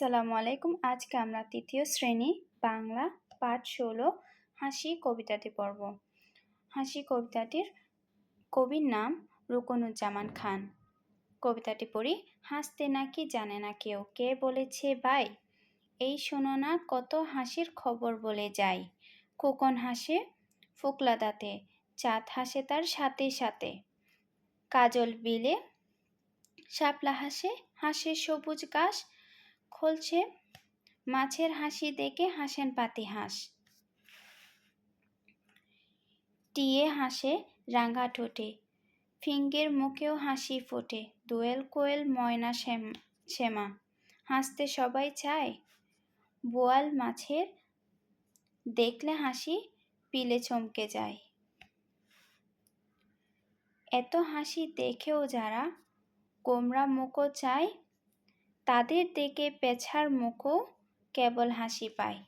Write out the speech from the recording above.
আসসালামু আলাইকুম। আজকে আমরা তৃতীয় শ্রেণি বাংলা পাঠ ষোলো হাসি কবিতাটি পড়ব। হাসি কবিতাটির কবির নাম রুকনুজ্জামান খান। কবিতাটি পড়ি, হাসতে নাকি জানে না কেউ, কে বলেছে ভাই এই শোনো না, কত হাসির খবর বলে যাই। খোকন হাসে ফোকলা দাঁতে, চাঁদ হাসে তার সাথে সাথে। কাজল বিলে, শাপলা হাসে হাসে সবুজ ঘাস খলছে। মাছের হাসি দেখে হাসেন পাতি হাঁস টিয়ে হাসে রাঙা ঠোঁটে। ফিঙ্গের মুখেও হাসি ফোটে। দোয়েল কোয়েল ময়না শ্যামা হাসতে সবাই চায়। বোয়াল মাছের দেখলে হাসি পিলে চমকে যায়। এত হাসি দেখেও যারা গোমরা মুখো চায় তাদের দেখে পেছার মুখও কেবল হাসি পায়।